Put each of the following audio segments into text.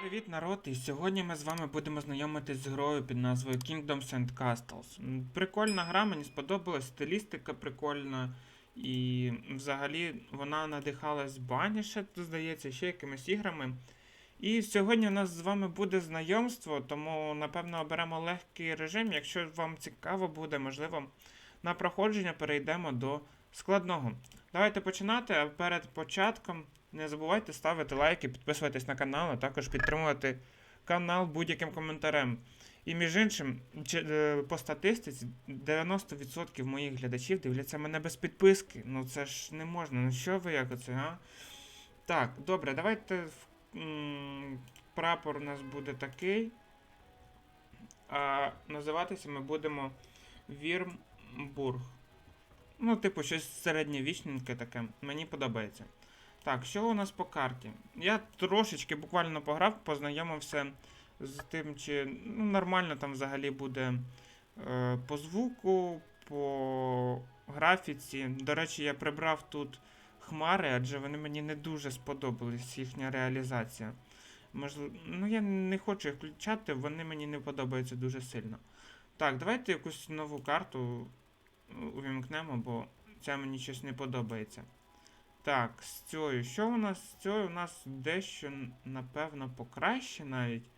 Привіт, народ! І сьогодні ми з вами будемо знайомитись з грою під назвою Kingdoms and Castles. Прикольна гра, мені сподобалась, стилістика прикольна. І взагалі вона надихалась баніше, здається, ще якимись іграми. І сьогодні у нас з вами буде знайомство, тому напевно оберемо легкий режим. Якщо вам цікаво буде, можливо, на проходження перейдемо до складного. Давайте починати, а перед початком не забувайте ставити лайки, підписуватись на канал, а також підтримувати канал будь-яким коментарем. І між іншим, е, по статистиці, 90% моїх глядачів дивляться мене без підписки. Ну це ж не можна. Ну що ви як оце, а? Так, добре, давайте. Прапор у нас буде такий. А називатися ми будемо Вірмбург. Ну, типу, щось середньовічненьке таке. Мені подобається. Так, що у нас по карті? Я трошечки буквально пограв, познайомився з тим, чи ну, нормально там взагалі буде е, по звуку, по графіці. До речі, я прибрав тут хмари, адже вони мені не дуже сподобались, їхня реалізація. Можливо, ну я не хочу їх включати, вони мені не подобаються дуже сильно. Так, давайте якусь нову карту е, увімкнемо, бо ця мені щось не подобається. Так, з цією. Що у нас з цією? У нас дещо, напевно, покраще навіть.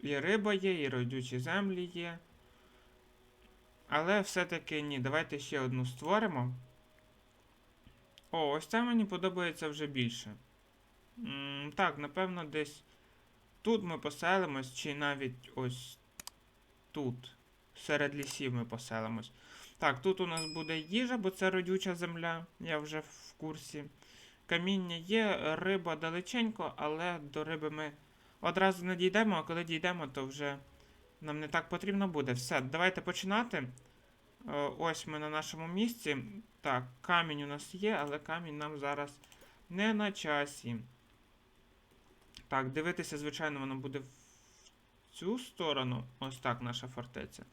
І риба є, і родючі землі є. Але все-таки ні. Давайте ще одну створимо. О, ось це мені подобається вже більше. М, так, напевно, десь тут ми поселимось, чи навіть ось тут. Серед лісів ми поселимось. Так, тут у нас буде їжа, бо це родюча земля, я вже в курсі. Каміння є, риба далеченько, але до риби ми одразу не дійдемо, а коли дійдемо, то вже нам не так потрібно буде. Все, давайте починати. Е, Ось ми на нашому місці. Так, камінь у нас є, але камінь нам зараз не на часі. Так, дивитися, звичайно, воно буде в цю сторону. Ось так наша фортеця.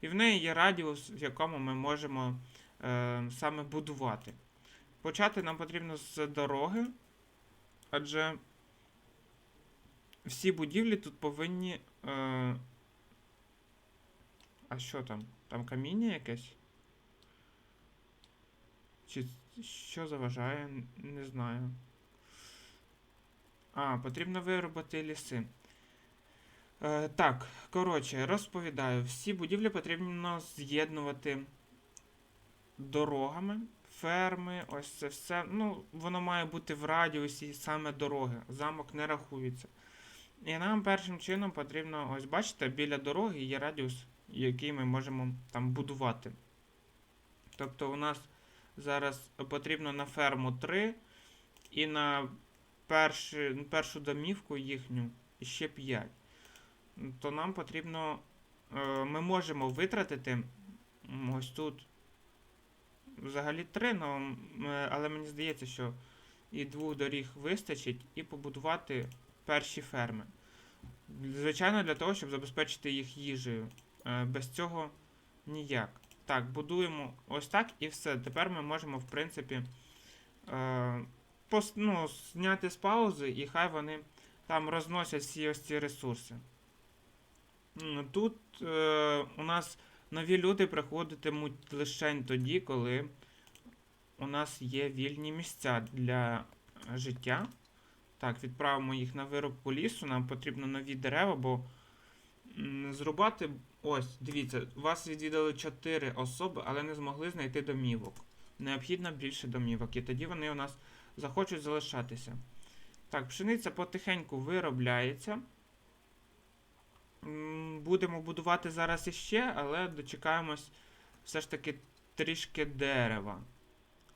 І в неї є радіус, в якому ми можемо е, саме будувати. Почати нам потрібно з дороги, адже всі будівлі тут повинні. Е, а що там? Там каміння якесь? Чи що заважає? Не знаю. А, потрібно виробити ліси. Е, так, коротше, розповідаю. Всі будівлі потрібно з'єднувати дорогами, ферми, ось це все. Ну, воно має бути в радіусі саме дороги. Замок не рахується. І нам першим чином потрібно, ось бачите, біля дороги є радіус, який ми можемо там будувати. Тобто у нас зараз потрібно на ферму 3 і на перші, першу домівку їхню ще 5 то нам потрібно. е, Ми можемо витратити ось тут взагалі три, е, але мені здається, що і двох доріг вистачить, і побудувати перші ферми. Звичайно, для того, щоб забезпечити їх їжею. Е, Без цього ніяк. Так, будуємо ось так і все. Тепер ми можемо, в принципі, ну, зняти з паузи, і хай вони там розносять всі ось ці ресурси. Тут е, у нас нові люди приходитимуть лише тоді, коли у нас є вільні місця для життя. Так, відправимо їх на виробку лісу. Нам потрібно нові дерева, бо зрубати. Ось, дивіться, вас відвідали 4 особи, але не змогли знайти домівок. Необхідно більше домівок, і тоді вони у нас захочуть залишатися. Так, пшениця потихеньку виробляється. Будемо будувати зараз іще, але дочекаємось все ж таки трішки дерева.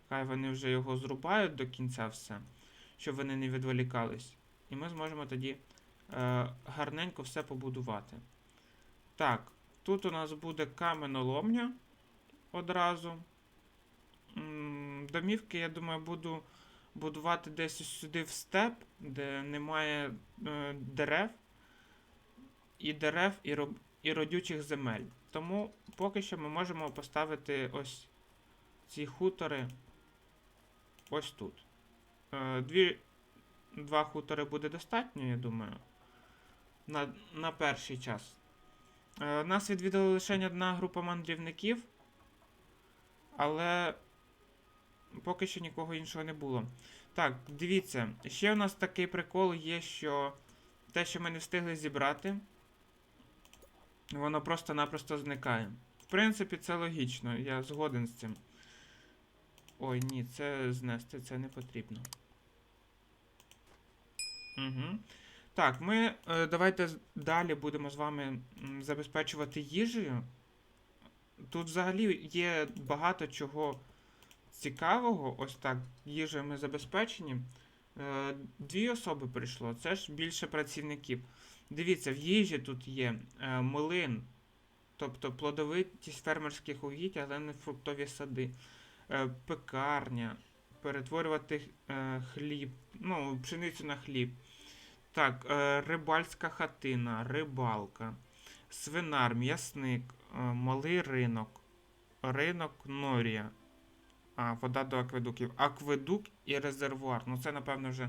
Хай вони вже його зрубають до кінця все, щоб вони не відволікались. І ми зможемо тоді е, гарненько все побудувати. Так, тут у нас буде каменоломня одразу. Домівки, я думаю, буду будувати десь сюди в степ, де немає е, дерев і дерев, і, роб... і родючих земель. Тому поки що ми можемо поставити ось ці хутори ось тут. Е, Дві, два хутори буде достатньо, я думаю. на, на перший час. Е, нас відвідала лише одна група мандрівників, але поки що нікого іншого не було. Так, дивіться, ще у нас такий прикол є, що те, що ми не встигли зібрати, воно просто-напросто зникає. В принципі, це логічно, я згоден з цим. Ой, ні, це знести, це не потрібно. Угу. Так, ми е, давайте далі будемо з вами забезпечувати їжею. Тут взагалі є багато чого цікавого. Ось так, їжею ми забезпечені. Е, дві особи прийшло, це ж більше працівників. Дивіться, в їжі тут є е, млин, тобто плодовитість фермерських угідь, але не фруктові сади, е, пекарня, перетворювати е, хліб, ну, пшеницю на хліб. Так, е, рибальська хатина, рибалка, свинар, м'ясник, е, малий ринок, ринок Норія. А, вода до акведуків. Акведук і резервуар. Ну це, напевно, вже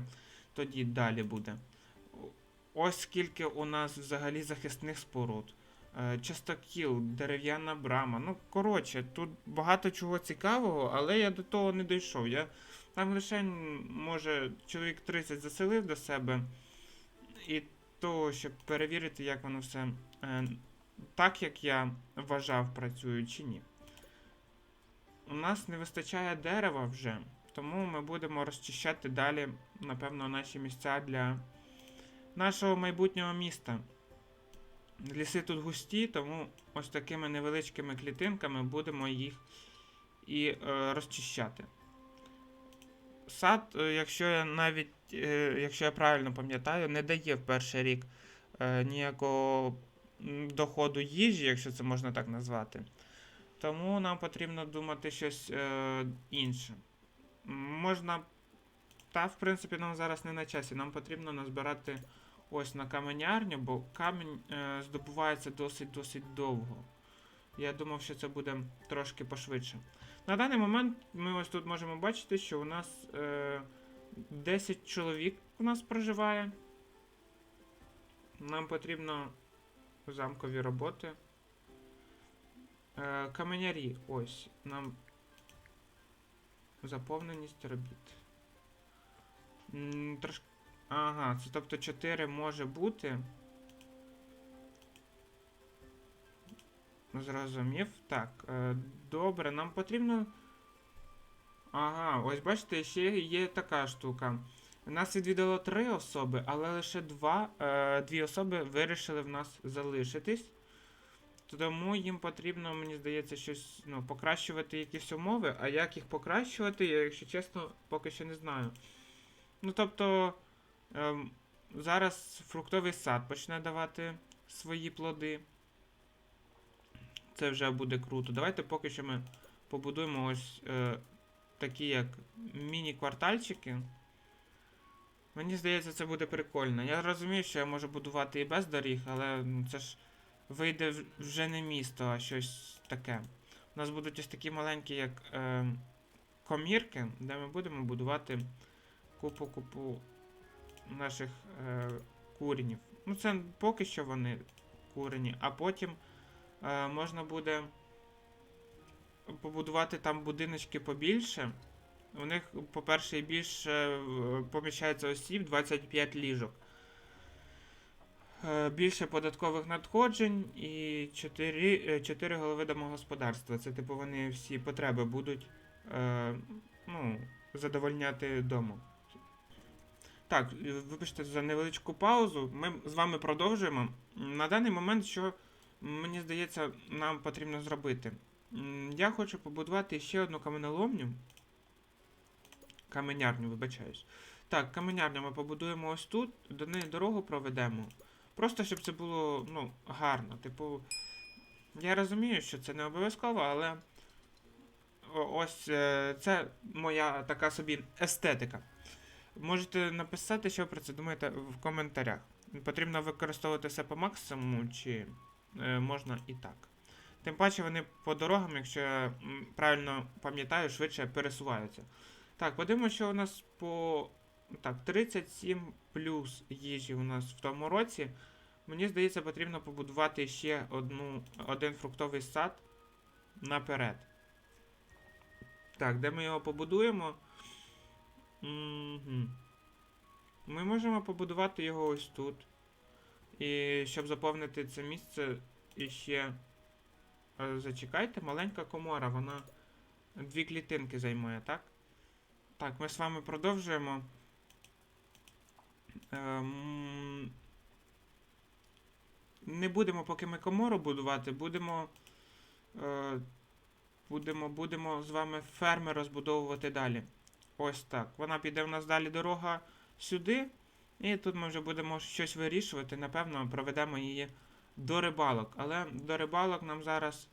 тоді далі буде. Ось скільки у нас взагалі захисних споруд. Е, Частокіл, дерев'яна брама. Ну, коротше, тут багато чого цікавого, але я до того не дійшов. Я там лише, може, чоловік 30 заселив до себе. І то, щоб перевірити, як воно все е, так, як я вважав, працює чи ні. У нас не вистачає дерева вже, тому ми будемо розчищати далі, напевно, наші місця для нашого майбутнього міста. Ліси тут густі, тому ось такими невеличкими клітинками будемо їх і е, розчищати. Сад, е, якщо я навіть, е, якщо я правильно пам'ятаю, не дає в перший рік е, ніякого доходу їжі, якщо це можна так назвати. Тому нам потрібно думати щось е, інше. Можна. Та, в принципі, нам зараз не на часі. Нам потрібно назбирати ось на каменярню, бо камінь е, здобувається досить-досить довго. Я думав, що це буде трошки пошвидше. На даний момент ми ось тут можемо бачити, що у нас е, 10 чоловік у нас проживає. Нам потрібно замкові роботи. Е, каменярі, ось. Нам заповненість робіт. Трошки. Ага, це тобто 4 може бути. Зрозумів. Так, е, добре, нам потрібно. Ага, ось бачите, ще є така штука. Нас відвідало три особи, але лише два, е, дві особи вирішили в нас залишитись. Тому їм потрібно, мені здається, щось ну, покращувати якісь умови, а як їх покращувати, я, якщо чесно, поки що не знаю. Ну, тобто, ем, зараз фруктовий сад почне давати свої плоди. Це вже буде круто. Давайте поки що ми побудуємо ось е, такі як міні-квартальчики. Мені здається, це буде прикольно. Я розумію, що я можу будувати і без доріг, але це ж вийде вже не місто, а щось таке. У нас будуть ось такі маленькі, як е, комірки, де ми будемо будувати купу-купу наших е, куренів. Ну, це поки що вони курені, а потім е, можна буде побудувати там будиночки побільше. У них, по-перше, більше е, поміщається осіб 25 ліжок. Е, Більше податкових надходжень і 4, 4 голови домогосподарства. Це типу вони всі потреби будуть е, ну, задовольняти дому. Так, вибачте за невеличку паузу. Ми з вами продовжуємо. На даний момент, що мені здається, нам потрібно зробити. Я хочу побудувати ще одну каменоломню. Каменярню, вибачаюсь. Так, каменярню ми побудуємо ось тут, до неї дорогу проведемо. Просто щоб це було ну, гарно. Типу, я розумію, що це не обов'язково, але ось е, це моя така собі естетика. Можете написати, що про це думаєте в коментарях. Потрібно використовувати все по максимуму, чи е, можна і так. Тим паче вони по дорогам, якщо я правильно пам'ятаю, швидше пересуваються. Так, подивимося, що у нас по. Так, 37 плюс їжі у нас в тому році. Мені здається, потрібно побудувати ще одну, один фруктовий сад наперед. Так, де ми його побудуємо? Мгм. Ми можемо побудувати його ось тут. І щоб заповнити це місце іще. Е, Зачекайте, маленька комора, вона дві клітинки займає, так? Так, ми з вами продовжуємо. Ем... Не будемо поки ми комору будувати, будемо. Е... Будемо, будемо з вами ферми розбудовувати далі. Ось так. Вона піде у нас далі дорога сюди. І тут ми вже будемо щось вирішувати. Напевно, проведемо її до рибалок. Але до рибалок нам зараз.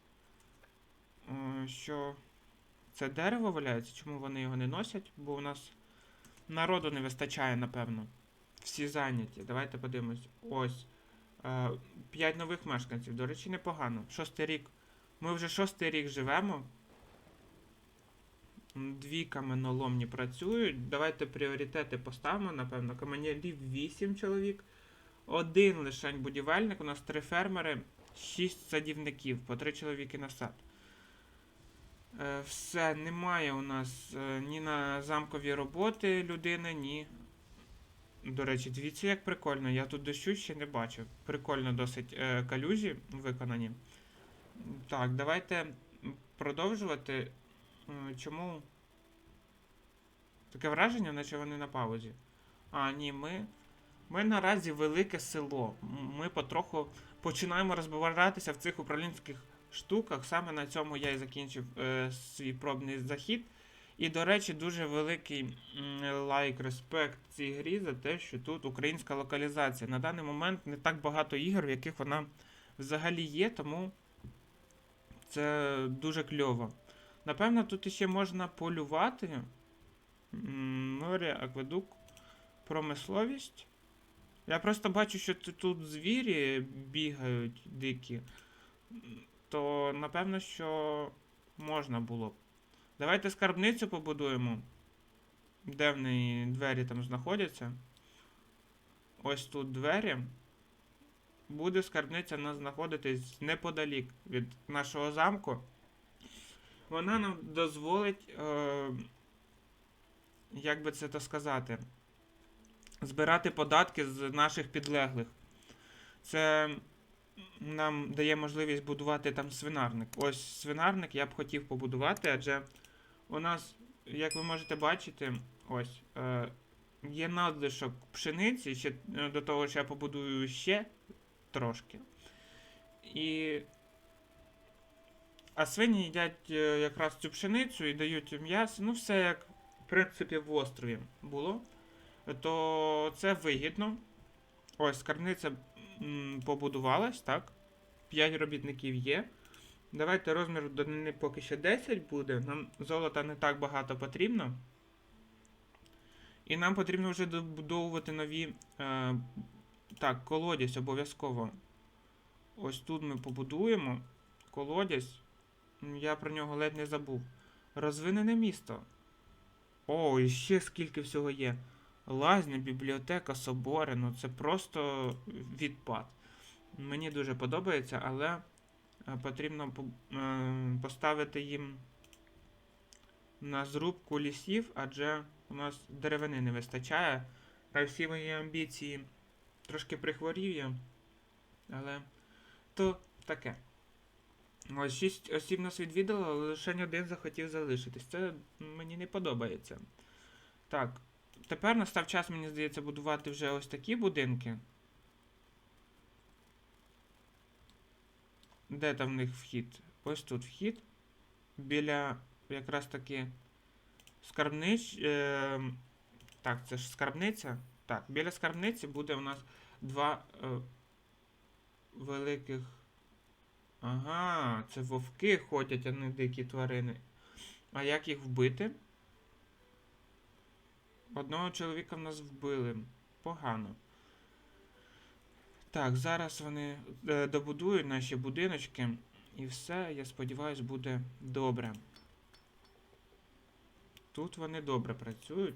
Е, що це дерево валяється? Чому вони його не носять? Бо у нас народу не вистачає, напевно. Всі зайняті. Давайте подивимось. Ось. Е, П'ять нових мешканців. До речі, непогано. Шостий рік. Ми вже шостий рік живемо. Дві каменоломні працюють. Давайте пріоритети поставимо, напевно. Каменярів 8 чоловік. Один лишень будівельник. У нас три фермери, 6 садівників, по 3 чоловіки на сад. Е, все, немає у нас е, ні на замкові роботи людини, ні. До речі, дивіться, як прикольно. Я тут дощу ще не бачив. Прикольно досить е, калюжі виконані. Так, давайте продовжувати. Е, Чому? Таке враження, наче вони на паузі. А, ні, ми. Ми наразі велике село. Ми потроху починаємо розбиратися в цих управлінських штуках. Саме на цьому я і закінчив е, свій пробний захід. І, до речі, дуже великий лайк, респект цій грі за те, що тут українська локалізація. На даний момент не так багато ігор, в яких вона взагалі є, тому це дуже кльово. Напевно, тут іще можна полювати. Море, акведук, промисловість. Я просто бачу, що тут звірі бігають дикі. То напевно, що можна було б. Давайте скарбницю побудуємо. Де в неї двері там знаходяться? Ось тут двері. Буде скарбниця знаходитись неподалік від нашого замку. Вона нам дозволить, е, як би це то сказати, збирати податки з наших підлеглих. Це нам дає можливість будувати там свинарник. Ось свинарник я б хотів побудувати, адже у нас, як ви можете бачити, ось е, є надлишок пшениці, ще е, до того, що я побудую ще трошки. І. А свині їдять е, якраз цю пшеницю і дають м'ясо. Ну, все як, в принципі, в острові було. То це вигідно. Ось, скарбниця м, побудувалась, так? 5 робітників є. Давайте розмір данини поки що 10 буде. Нам золота не так багато потрібно. І нам потрібно вже добудовувати нові. Е, так, колодязь обов'язково. Ось тут ми побудуємо. Колодязь. Я про нього ледь не забув. Розвинене місто. О, і ще скільки всього є. Лазня, бібліотека, собори. Ну це просто відпад. Мені дуже подобається, але е, потрібно е, поставити їм на зрубку лісів, адже у нас деревини не вистачає. А всі мої амбіції трошки прихворів я. Але то таке. Ось шість осіб нас відвідало, але лише один захотів залишитись. Це мені не подобається. Так, тепер настав час, мені здається, будувати вже ось такі будинки. Де там в них вхід? Ось тут вхід. Біля якраз таки скарбнич. Е, так, це ж скарбниця. Так, біля скарбниці буде у нас два е, великих. Ага, це вовки ходять, а не дикі тварини. А як їх вбити? Одного чоловіка в нас вбили. Погано. Так, зараз вони е, добудують наші будиночки. І все, я сподіваюся, буде добре. Тут вони добре працюють.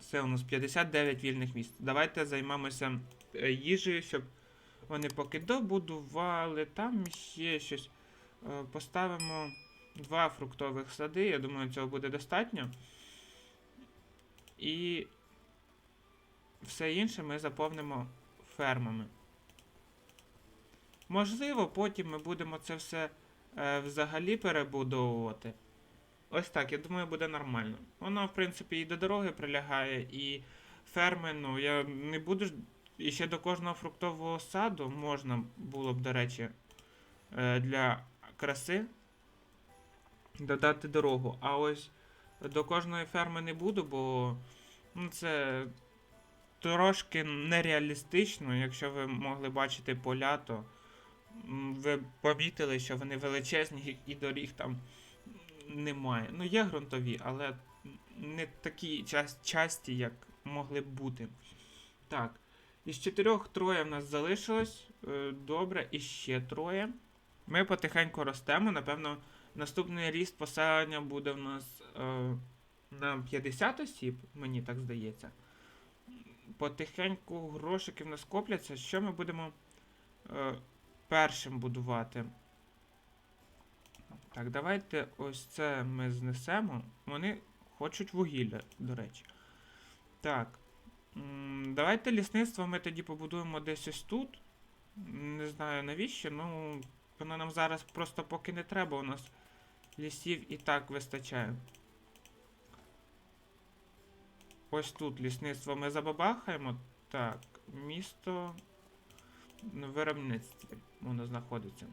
Все, у нас 59 вільних місць. Давайте займемося е, їжею, щоб вони поки добудували, там ще щось. Е, Поставимо два фруктових сади, я думаю, цього буде достатньо. І все інше ми заповнимо фермами. Можливо, потім ми будемо це все е, взагалі перебудовувати. Ось так, я думаю, буде нормально. Воно, в принципі, і до дороги прилягає, і ферми, ну, я не буду. І ще до кожного фруктового саду можна було б, до речі, е, для краси додати дорогу. А ось до кожної ферми не буду, бо ну, це трошки нереалістично. Якщо ви могли бачити поля, то ви помітили, що вони величезні і доріг там немає. Ну, є ґрунтові, але не такі часті, як могли б бути. Так. Із чотирьох троє в нас залишилось. Е, Добре, і ще троє. Ми потихеньку ростемо. Напевно, наступний ріст поселення буде в нас е, на 50 осіб, мені так здається. Потихеньку грошики в нас копляться. Що ми будемо е, першим будувати? Так, давайте ось це ми знесемо. Вони хочуть вугілля, до речі. Так. Давайте лісництво ми тоді побудуємо десь ось тут. Не знаю навіщо, ну воно нам зараз просто поки не треба, у нас лісів і так вистачає. Ось тут лісництво ми забабахаємо. Так, місто на виробництві воно знаходиться.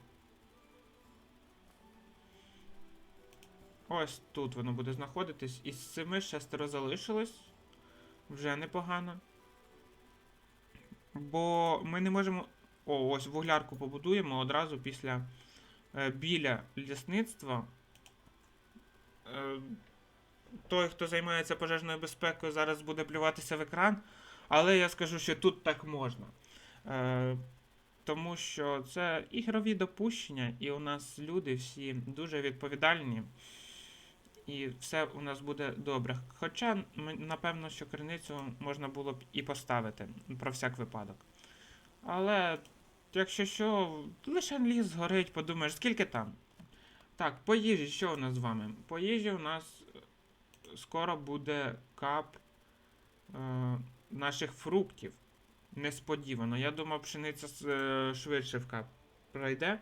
Ось тут воно буде знаходитись. Із семи шестеро залишилось. Вже непогано. Бо ми не можемо. О, ось вуглярку побудуємо одразу після е, біля лісництва. Е, той, хто займається пожежною безпекою, зараз буде плюватися в екран. Але я скажу, що тут так можна. Е, тому що це ігрові допущення, і у нас люди всі дуже відповідальні. І все у нас буде добре. Хоча, напевно, що криницю можна було б і поставити про всяк випадок. Але, якщо що, лише ліс згорить, подумаєш, скільки там? Так, по їжі, що у нас з вами? По їжі у нас е, скоро буде кап е, наших фруктів. Несподівано. Я думав, пшениця е, швидше в кап пройде.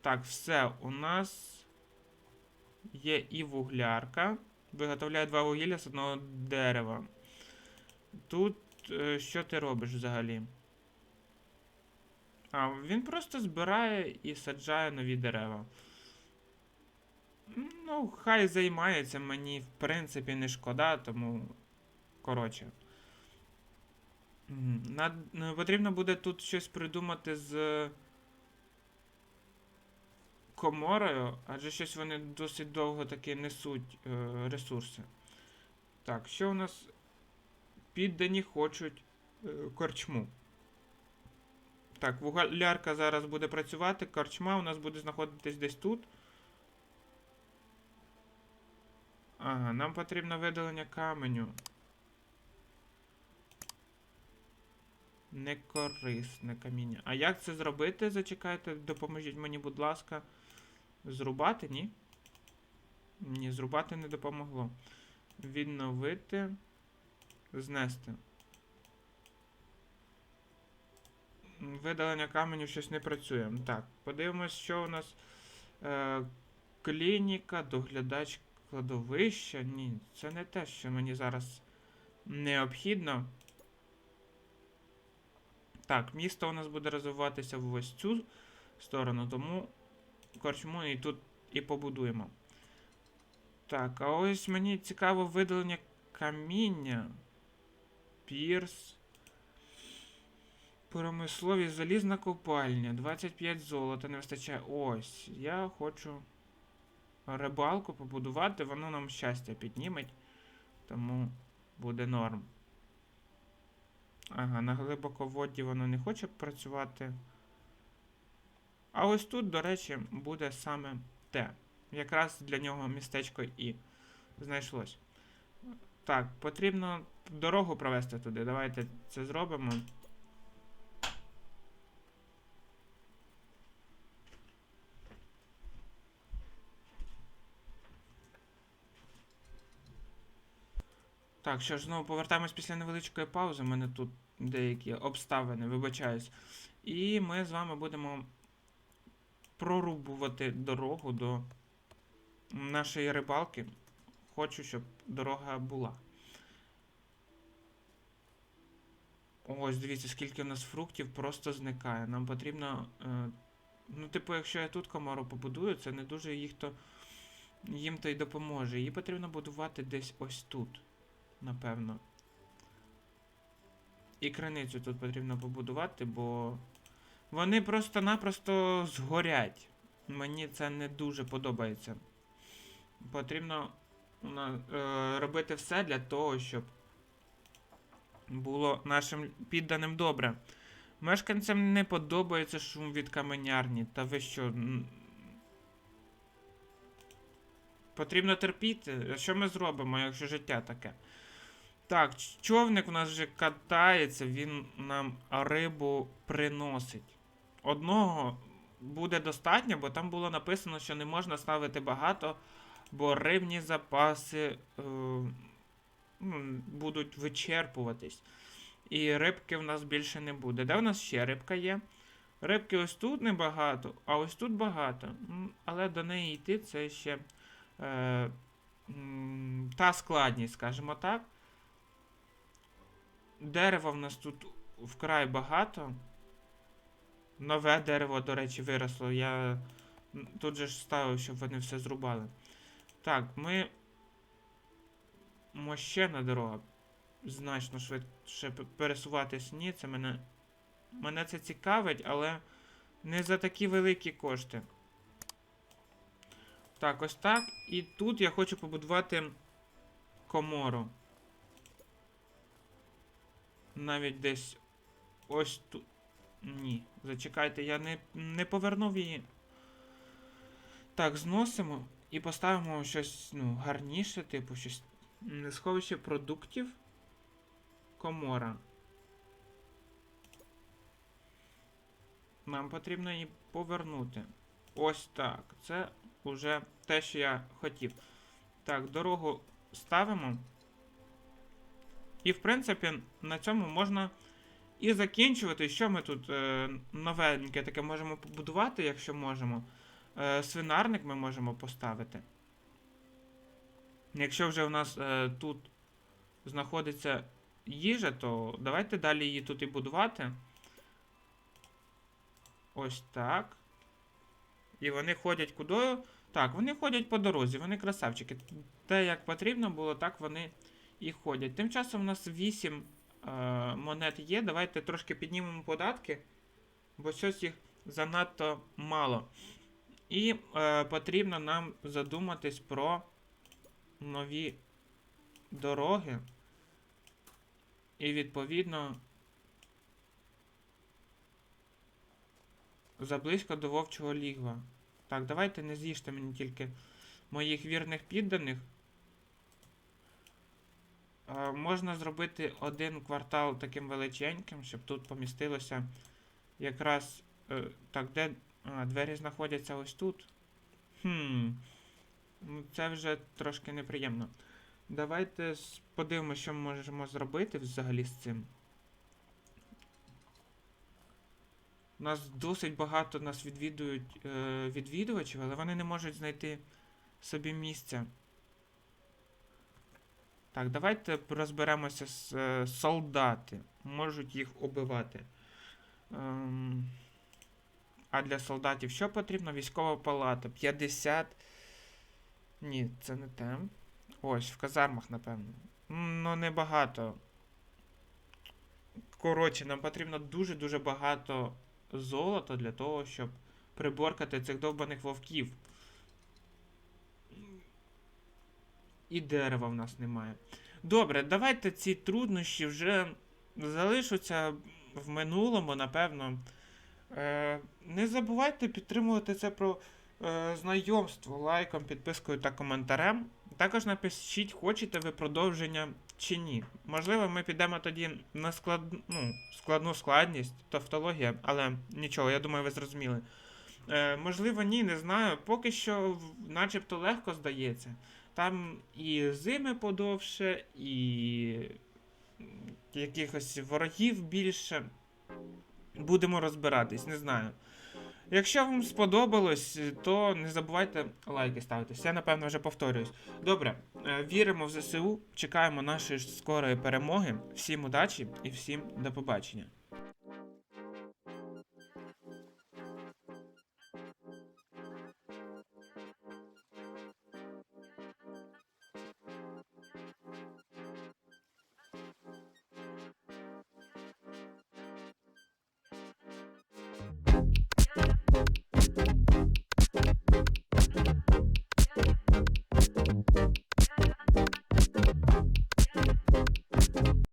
Так, все, у нас є і вуглярка. Виготовляє два вугілля з одного дерева. Тут е, що ти робиш взагалі? А, він просто збирає і саджає нові дерева. Ну, хай займається, мені в принципі не шкода, тому. Коротше. Над... е, Потрібно буде тут щось придумати з коморою, адже щось вони досить довго таки несуть е, ресурси. Так, що у нас піддані хочуть е, корчму. Так, вуглярка зараз буде працювати, корчма у нас буде знаходитись десь тут. Ага, нам потрібно видалення каменю. Некорисне каміння. А як це зробити? Зачекайте, допоможіть мені, будь ласка. Зрубати, ні? Ні, зрубати не допомогло. Відновити. Знести. Видалення каменю щось не працює. Так, подивимось, що у нас. Е, клініка, доглядач кладовища. Ні, це не те, що мені зараз необхідно. Так, місто у нас буде розвиватися в ось цю сторону, тому корчму і тут і побудуємо. Так, а ось мені цікаво видалення каміння. Пірс. Промислові залізна копальня. 25 золота не вистачає. Ось. Я хочу рибалку побудувати, воно нам щастя підніметь. Тому буде норм. Ага, на глибоководді воно не хоче працювати. А ось тут, до речі, буде саме те. Якраз для нього містечко і знайшлось. Так, потрібно дорогу провести туди. Давайте це зробимо. Так, що ж, знову повертаємось після невеличкої паузи. У мене тут деякі обставини, вибачаюсь. І ми з вами будемо прорубувати дорогу до нашої рибалки. Хочу, щоб дорога була. Ось, дивіться, скільки у нас фруктів просто зникає. Нам потрібно. Е, ну, типу, якщо я тут комору побудую, це не дуже їх то їм то й допоможе. Її потрібно будувати десь ось тут, напевно. І криницю тут потрібно побудувати, бо вони просто-напросто згорять. Мені це не дуже подобається. Потрібно е, робити все для того, щоб було нашим підданим добре. Мешканцям не подобається шум від каменярні. Та ви що? Потрібно терпіти. Що ми зробимо, якщо життя таке? Так, човник у нас вже катається, він нам рибу приносить. Одного буде достатньо, бо там було написано, що не можна ставити багато, бо рибні запаси е, ну, будуть вичерпуватись. І рибки в нас більше не буде. Де в нас ще рибка є? Рибки ось тут небагато, а ось тут багато. Але до неї йти це ще е, та складність, скажімо так. Дерева в нас тут вкрай багато. Нове дерево, до речі, виросло. Я тут же ж ставив, щоб вони все зрубали. Так, ми. Мощена дорога. Значно швидше пересуватись. Ні, це мене. Мене це цікавить, але не за такі великі кошти. Так, ось так. І тут я хочу побудувати комору. Навіть десь ось тут. Ні, зачекайте, я не, не повернув її. Так, зносимо і поставимо щось ну, гарніше, типу, щось. м, Сховище продуктів. Комора. Нам потрібно її повернути. Ось так. Це уже те, що я хотів. Так, дорогу ставимо. І, в принципі, на цьому можна і закінчувати. Що ми тут е, новеньке таке можемо побудувати, якщо можемо. Е, свинарник ми можемо поставити. Якщо вже у нас е, тут знаходиться їжа, то давайте далі її тут і будувати. Ось так. І вони ходять кудою? Так, вони ходять по дорозі, вони красавчики. Те, як потрібно було, так вони і ходять. Тим часом у нас 8 е, монет є. Давайте трошки піднімемо податки, бо щось їх занадто мало. І е, потрібно нам задуматись про нові дороги. І відповідно. Заблизько до вовчого лігва. Так, давайте не з'їжте мені тільки моїх вірних підданих. Е, можна зробити один квартал таким величеньким, щоб тут помістилося якраз. Е, так, де двері знаходяться ось тут. Хм. Ну, це вже трошки неприємно. Давайте подивимося, що ми можемо зробити взагалі з цим. У нас досить багато нас відвідують е, відвідувачів, але вони не можуть знайти собі місця. Так, давайте розберемося з е, солдати. Можуть їх убивати. Ем, а для солдатів що потрібно? Військова палата. 50. Ні, це не те. Ось, в казармах, напевно. Ну, небагато. Коротше, нам потрібно дуже-дуже багато золота для того, щоб приборкати цих довбаних вовків. І дерева в нас немає. Добре, давайте ці труднощі вже залишаться в минулому, напевно. Е, не забувайте підтримувати це про е, знайомство лайком, підпискою та коментарем. Також напишіть, хочете ви продовження чи ні. Можливо, ми підемо тоді на склад... ну, складну складність, тавтологія, але нічого, я думаю, ви зрозуміли. Е, можливо, ні, не знаю. Поки що начебто легко здається. Там і зими подовше, і якихось ворогів більше. Будемо розбиратись, не знаю. Якщо вам сподобалось, то не забувайте лайки ставити. Я, напевно, вже повторююсь. Добре, е, віримо в ЗСУ, чекаємо нашої скорої перемоги. Всім удачі і всім до побачення.